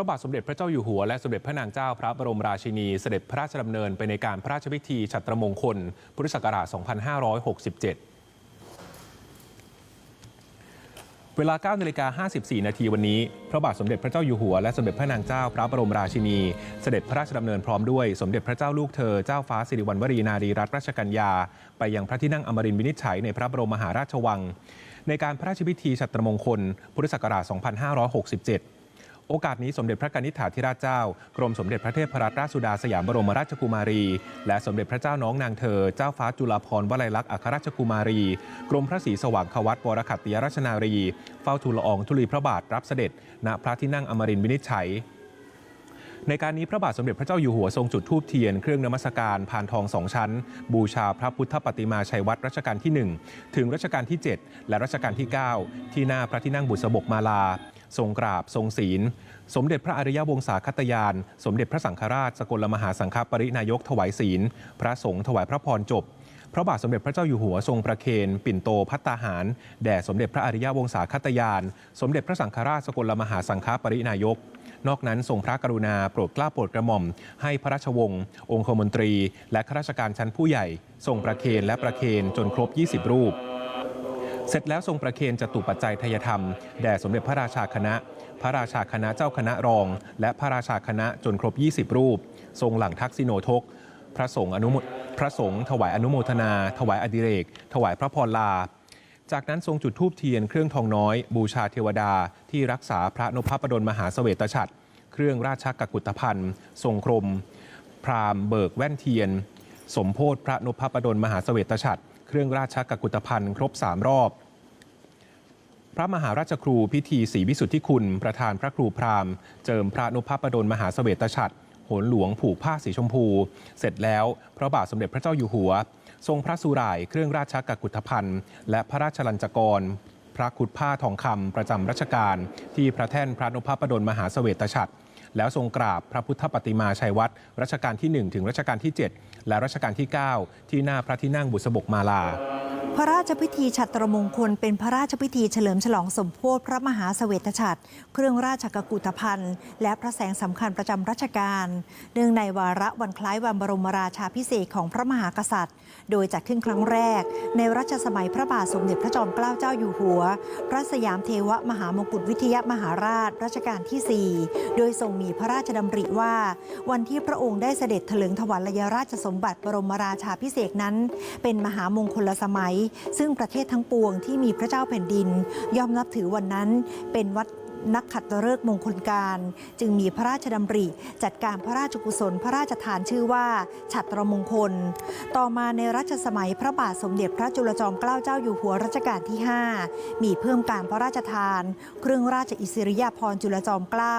ระบาทสมเด็จพระเจ้าอยู่หัวและสมเด็จพระนางเจ้าพระบรมราชินีเสด็จพระราชดำเนินไปในการพระราชพิธีฉัตรมงคล พุทธศักราช 2567เวลา9นาฬิกา54 นาทีวันนี้ พระบาทสมเด็จพระเจ้าอยู่หัวและสมเด็จพระนางเจ้าพระบรมราชินี เสด็จพระราชดำเนินพร้อมด้วยสมเด็จพระเจ้าลูกเธอเจ้าฟ้าสิริวัณวรีนารีรัตนราชกัญญา ไปยังพระที่นั่งอมรินทร์วินิจฉัยในพระบรมมหาราชวัง ในการพระราชพิธีฉัตรมงคล พุทธศักราช 2567 โอกาสนี้สมเด็จพระกนิษฐาธิราชเจ้า กรมสมเด็จพระเทพรัตนราชสุดาสยามบรมราชกุมารี และสมเด็จพระเจ้าน้องนางเธอ เจ้าฟ้าจุฬาภรณ์วลัยลักษณ์อัครราชกุมารี กรมพระศรีสว่างควัตวรขัตติยราชนารี เฝ้าทูลละอองธุลีพระบาทรับเสด็จณพระที่นั่งอมรินทร์วินิจฉัย ในการนี้พระบาทสมเด็จพระเจ้าอยู่หัวทรงจุดธูปเทียนเครื่องนมัสการผ่านทองสองชั้น บูชาพระพุทธปฏิมาชัยวัดรัชกาลที่ 1 ถึงรัชกาลที่ 7 และรัชกาลที่ 9 ที่หน้าพระที่นั่งบุษบกมาลา ทรงกราบทรงศีล สมเด็จพระอริยวงศาคตยาน สมเด็จพระสังฆราช สกลมหาสังฆปรินายกถวายศีล พระสงฆ์ถวายพระพรจบพระบาทสมเด็จพระเจ้าอยู่หัวทรงประเคนปิ่นโตพัตตาหาร แด่สมเด็จพระอริยวงศาคตยาน สมเด็จพระสังฆราชสกลมหาสังฆปรินายก นอกนั้นทรงพระกรุณาโปรดเกล้าโปรดกระหม่อม ให้พระราชวงศ์องคมนตรี และข้าราชการชั้นผู้ใหญ่ทรงประเคนและประเคนจนครบ 20 รูป เสร็จแล้วทรงประเคนจตุปัจจัยทยธรรมแด่สมเด็จพระราชาคณะ พระราชาคณะเจ้าคณะรอง และพระราชาคณะจนครบ 20 รูป ทรงหลังทักษิโนทกพระสงฆ์อนุพระสงฆ์ถวายอนุโมทนา ถวายอดิเรก ถวายพระพรลา จากนั้นทรงจุดธูปเทียนเครื่องทองน้อย บูชาเทวดาที่รักษาพระนพปดลมหาเสวตฉัตรเครื่องราชกกุฏภัณฑ์ทรงครม พราหมณ์เบิกแว่นเทียน สมโพธพระนพปดลมหาเสวตฉัตรเครื่องราชกกุฏภัณฑ์ครบสามรอบ พระมหาราชครูพิธีศรีวิสุทธิคุณ ประธานพระครูพราหมณ์เจิมพระนุภาพดลมหาเสวตฉัตร หนหลวงผูกผ้าสีชมพู เสร็จแล้วพระบาทสมเด็จพระเจ้าอยู่หัว ทรงพระสุร่ายเครื่องราชกกุฏภัณฑ์ และพระราชลัญจกร พระขุดผ้าทองคำประจำรัชกาลที่พระแท่นพระนุภาพดลมหาเสวตฉัตรแล้วทรงกราบพระพุทธปฏิมาชัยวัดรัชกาลที่ 1 ถึงรัชกาลที่ 7 และรัชกาลที่ 9 ที่หน้าพระที่นั่งบุษบกมาลา พระราชพิธีฉัตรมงคลเป็นพระราชพิธีเฉลิมฉลองสมโพธิพระมหาเสวตฉัตรเครื่องราชกกุฏภัณฑ์และพระแสงสำคัญประจำรัชกาลเนื่องในวาระวันคล้ายวันบรมราชาพิเศษของพระมหากษัตริย์ โดยจัดขึ้นครั้งแรก ในรัชสมัยพระบาทสมเด็จพระจอมเกล้าเจ้าอยู่หัว พระสยามเทวมหามงกุฎวิทยามหาราชรัชกาลที่ 4 โดยทรงมีพระราชดำริว่า วันที่พระองค์ได้เสด็จถลิงถวัลยราชสมบัติบรมราชาพิเศษนั้น เป็นมหามงคลสมัยซึ่งประเทศทั้งปวงที่มีพระเจ้าแผ่นดิน ย่อมนับถือวันนั้น เป็นวัด นักขัตฤกษ์มงคลการ จึงมีพระราชดำริ จัดการพระราชกุศลพระราชทานชื่อว่าฉัตรมงคล ต่อมาในรัชสมัยพระบาทสมเด็จพระจุลจอมเกล้าเจ้าอยู่หัวรัชกาลที่ 5 มีเพิ่มการพระราชทาน เครื่องราชอิสริยาภรณ์จุลจอมเกล้า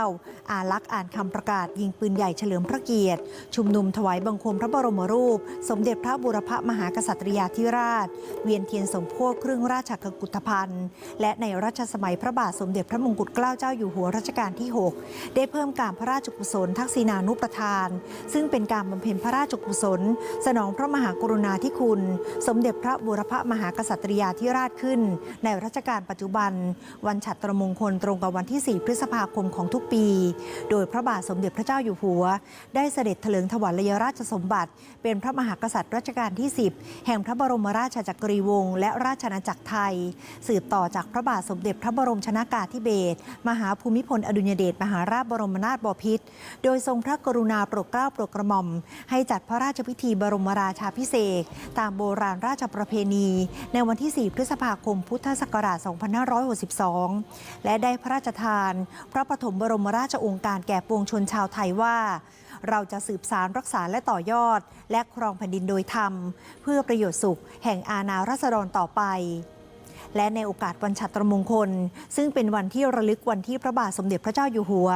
อาลักษ์อ่านคำประกาศยิงปืนใหญ่เฉลิมพระเกียรติ ชุมนุมถวายบังคมพระบรมรูป สมเด็จพระบุรพมหากษัตริยาธิราช เวียนเทียนสมโพธิเครื่องราชกุฏภัณฑ์และในรัชสมัยพระบาทสมเด็จพระมงกุฎเกล้าเจ้าอยู่หัวรัชกาลที่ 6 ได้เพิ่มการพระราชกุศลทักษิณานุปทาน ซึ่งเป็นการบำเพ็ญพระราชกุศล สนองพระมหากรุณาธิคุณ สมเด็จพระบุรพมหากษัตริยาธิราชขึ้น ในรัชกาลปัจจุบัน วันฉัตรมงคลตรงกับวันที่ 4 พฤษภาคมของทุกปี โดยพระบาทสมเด็จพระเจ้าอยู่หัว ได้เสด็จเถลิงถวัลยราชสมบัติ เป็นพระมหากษัตริย์รัชกาลที่ 10 แห่งพระบรมราชจักรีวงศ์และราชอาณาจักรไทย สืบต่อจากพระบาทสมเด็จพระบรมชนากาธิเบศรมหาภูมิพลอดุลยเดชมหาราชบรมนาถบพิตรโดยทรงพระกรุณาโปรดเกล้าโปรดกระหม่อม ให้จัดพระราชพิธีบรมราชาพิเศษตามโบราณราชประเพณี ในวันที่ 4 พฤษภาคมพุทธศักราช 2562 และได้พระราชทาน พระปฐมบรมราชองการแก่ปวงชนชาวไทยว่า เราจะสืบสารรักษาและต่อยอด และครองแผ่นดินโดยธรรม เพื่อประโยชน์สุข แห่งอาณารัษฎรต่อไป และในโอกาสวันฉัตรมงคล ซึ่งเป็นวันที่ระลึกวันที่พระบาทสมเด็จพระเจ้าอยู่หัว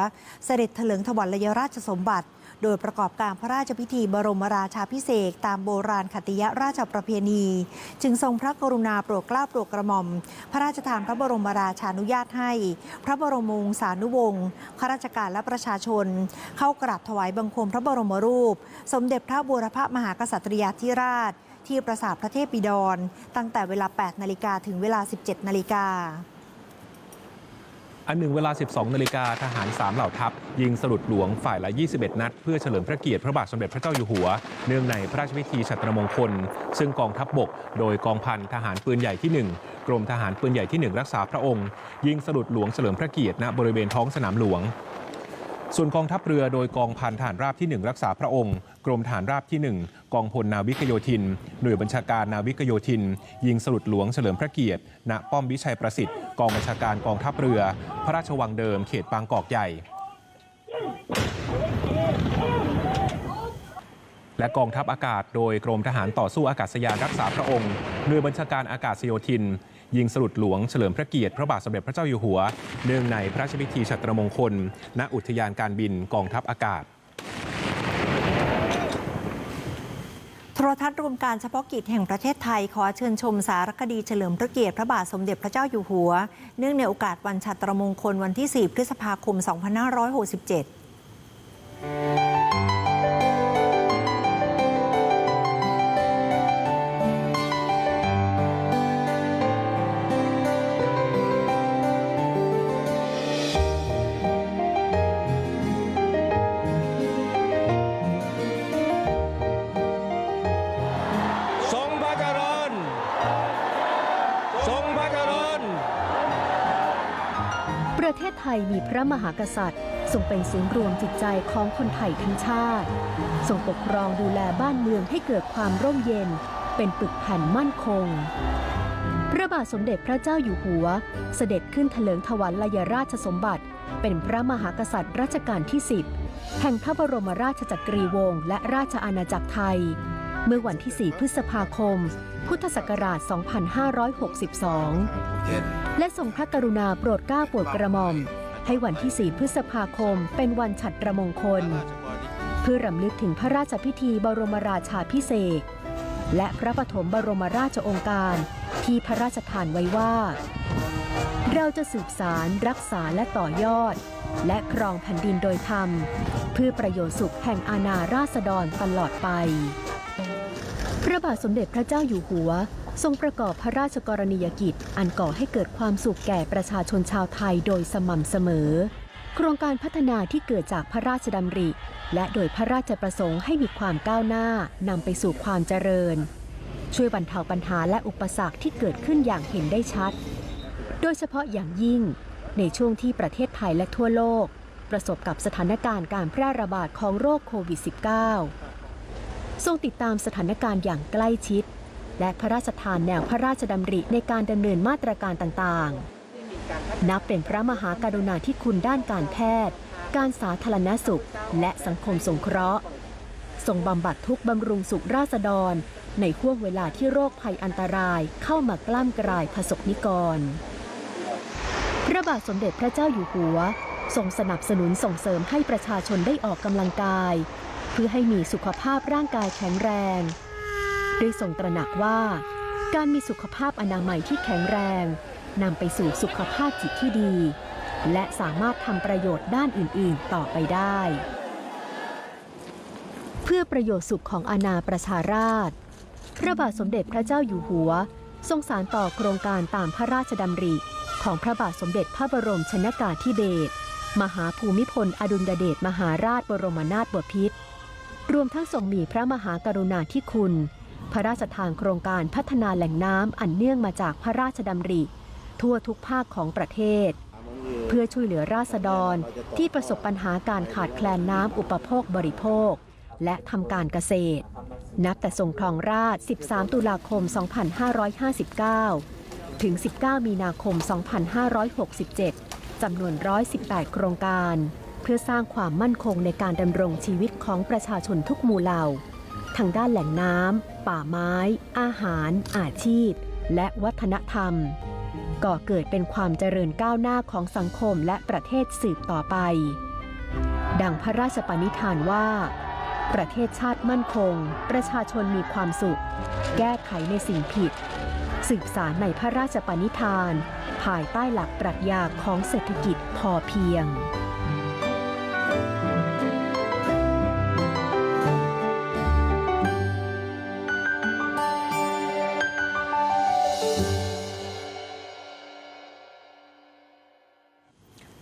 เสด็จเถลิงถวัลยราชสมบัติ โดยประกอบการพระราชพิธีบรมราชาพิเศษตามโบราณคติยราชประเพณี จึงทรงพระกรุณาโปรดเกล้าโปรดกระหม่อม พระราชทานพระบรมราชานุญาตให้ พระบรมวงศานุวงศ์ข้าราชการและประชาชน เข้ากราบถวายบังคมพระบรมรูป สมเด็จพระบูรพมหากษัตริยาธิราช ที่ปราสาทพระเทพบิดร ตั้งแต่เวลา 8 นาฬิกาถึงเวลา 17 นาฬิกาอันหนึ่งเวลา 12 นาฬิกาทหาร 3 เหล่าทัพ ยิงสลุดหลวงฝ่ายละ 21 นัด เพื่อเฉลิมพระเกียรติพระบาทสมเด็จพระเจ้าอยู่หัว เนื่องในพระราชพิธีฉัตรมงคล ซึ่งกองทัพบบก โดยกองพันทหารปืนใหญ่ที่ 1 กรมทหารปืนใหญ่ที่ 1 รักษาพระองค์ ยิงสลุดหลวงเฉลิมพระเกียรติณบริเวณท้องสนามหลวง ส่วนกองทัพเรือโดยกองพันทหารราบที่ 1 รักษาพระองค์ กรมทหารราบที่ 1 กองพลนาวิกโยธิน หน่วยบัญชาการนาวิกโยธิน ยิงสลุดหลวงเฉลิมพระเกียรติ ณ ป้อมวิชัยประสิทธิ์ กองบัญชาการกองทัพเรือ พระราชวังเดิม เขตบางกอกใหญ่ และกองทัพอากาศ โดยกรมทหารต่อสู้อากาศยานรักษาพระองค์ หน่วยบัญชาการอากาศโยธินยิงสลุดหลวงเฉลิมพระเกียรติพระบาทสมเด็จพระเจ้าอยู่หัว เนื่องในพระราชพิธีฉัตรมงคล ณ อุทยานการบินกองทัพอากาศ ทัศน์รวมการเฉพาะกิจแห่งประเทศไทย ขอเชิญชมสารคดีเฉลิมพระเกียรติพระบาทสมเด็จพระเจ้าอยู่หัว เนื่องในโอกาสวันฉัตรมงคลวันที่ 4 พฤษภาคม 2567 ทศไทยมีพระมหากษัตริย์ทรงเป็นศูนย์รวมจิตใจของคนไทยทั้งชาติ ทรงปกครองดูแลบ้านเมืองให้เกิดความร่มเย็น เป็นปึกแผ่นมั่นคง พระบาทสมเด็จพระเจ้าอยู่หัว เสด็จขึ้นเถลิงถวัลยราชสมบัติ เป็นพระมหากษัตริย์รัชกาลที่ 10 แห่งพระบรมราชจักรีวงศ์และราชอาณาจักรไทย เมื่อวันที่ 4 พฤษภาคม พุทธศักราช 2562 และทรงพระกรุณาโปรดเกล้าโปรดกระหม่อม ให้วันที่ 4 พฤษภาคม เป็นวันฉัตรมงคล เพื่อรำลึกถึงพระราชพิธีบรมราชาพิเศษ และพระปฐมบรมราชองค์การที่พระราชทานไว้ว่า เราจะสืบสารรักษาและต่อยอด และครองแผ่นดินโดยธรรม เพื่อประโยชน์สุขแห่งอาณาราษฎรตลอดไป พระบาทสมเด็จพระเจ้าอยู่หัว ทรงประกอบพระราชกรณียกิจ อันก่อให้เกิดความสุขแก่ประชาชนชาวไทยโดยสม่ำเสมอ โครงการพัฒนาที่เกิดจากพระราชดำริ และโดยพระราชประสงค์ให้มีความก้าวหน้านำไปสู่ความเจริญ ช่วยบรรเทาปัญหาและอุปสรรคที่เกิดขึ้นอย่างเห็นได้ชัด โดยเฉพาะอย่างยิ่ง ในช่วงที่ประเทศไทยและทั่วโลก ประสบกับสถานการณ์การแพร่ระบาดของโรคโควิด -19 ทรงติดตามสถานการณ์อย่างใกล้ชิด และพระราชทานแนวพระราชดำริในการดำเนินมาตรการต่างๆ นับเป็นพระมหากรุณาธิคุณด้านการแพทย์ การสาธารณสุข และสังคมสงเคราะห์ทรงบำบัดทุกบำรุงสุขราษฎร ในห่วงเวลาที่โรคภัยอันตรายเข้ามากล้ามกลายผสกนิกร พระบาทสมเด็จพระเจ้าอยู่หัวทรงสนับสนุนส่งเสริมให้ประชาชนได้ออกกำลังกาย เพื่อให้มีสุขภาพร่างกายแข็งแรงโดยทรงตระหนักว่า การมีสุขภาพอนามัยที่แข็งแรงนำไปสู่สุขภาพจิตที่ดี และสามารถทำประโยชน์ด้านอื่น ๆ ต่อไปได้ เพื่อประโยชน์สุขของอาณาประชาราษฎรพระบาทสมเด็จพระเจ้าอยู่หัว ทรงสารต่อโครงการตามพระราชดำริ ของพระบาทสมเด็จพระบรมชนากาธิเบศรมหาภูมิพลอดุลยเดชมหาราชบรมนาถบพิตร รวมทั้งทรงมีพระมหากรุณาธิคุณ พระราชทานโครงการพัฒนาแหล่งน้ำอันเนื่องมาจากพระราชดำริ ทั่วทุกภาคของประเทศ เพื่อช่วยเหลือราษฎรที่ประสบปัญหาการขาดแคลนน้ำอุปโภคบริโภค และทำการเกษตร นับแต่ทรงครองราช 13 ตุลาคม 2559 ถึง 19 มีนาคม 2567จำนวน 118 โครงการ เพื่อสร้างความมั่นคงในการดำรงชีวิตของประชาชนทุกหมู่เหล่า ทางด้านแหล่งน้ำ ป่าไม้ อาหาร อาชีพ และวัฒนธรรม ก่อเกิดเป็นความเจริญก้าวหน้าของสังคมและประเทศสืบต่อไป ดังพระราชปณิธานว่า ประเทศชาติมั่นคง ประชาชนมีความสุข แก้ไขในสิ่งผิด สืบสารในพระราชปณิธาน ภายใต้หลักปรัชญาของเศรษฐกิจพอเพียง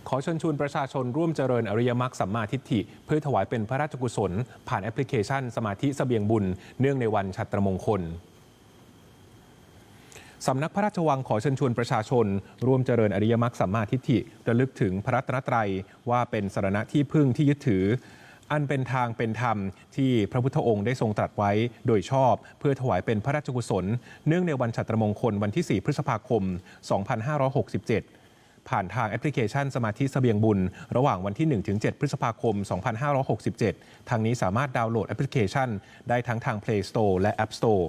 ขอเชิญชวนประชาชนร่วมเจริญอริยมรรคสัมมาทิฏฐิ เพื่อถวายเป็นพระราชกุศล ผ่านแอปพลิเคชัน สมาธิเสบียงบุญ เนื่องในวันชัตรมงคลสำนักพระราชวังขอเชิญชวนประชาชน ร่วมเจริญอริยมรรคสัมมาทิฏฐิระลึกถึงพระรัตนตรัยว่าเป็นสารณะที่พึ่งที่ยึดถือ อันเป็นทางเป็นธรรมที่พระพุทธองค์ได้ทรงตรัสไว้โดยชอบ เพื่อถวายเป็นพระราชกุศล เนื่องในวันฉัตรมงคลวันที่ 4 พฤษภาคม 2567 ผ่านทางแอปพลิเคชันสมาธิเสบียงบุญ ระหว่างวันที่ 1-7 พฤษภาคม 2567 ทางนี้สามารถดาวน์โหลดแอปพลิเคชัน ได้ทั้งทาง Play Store และ App Store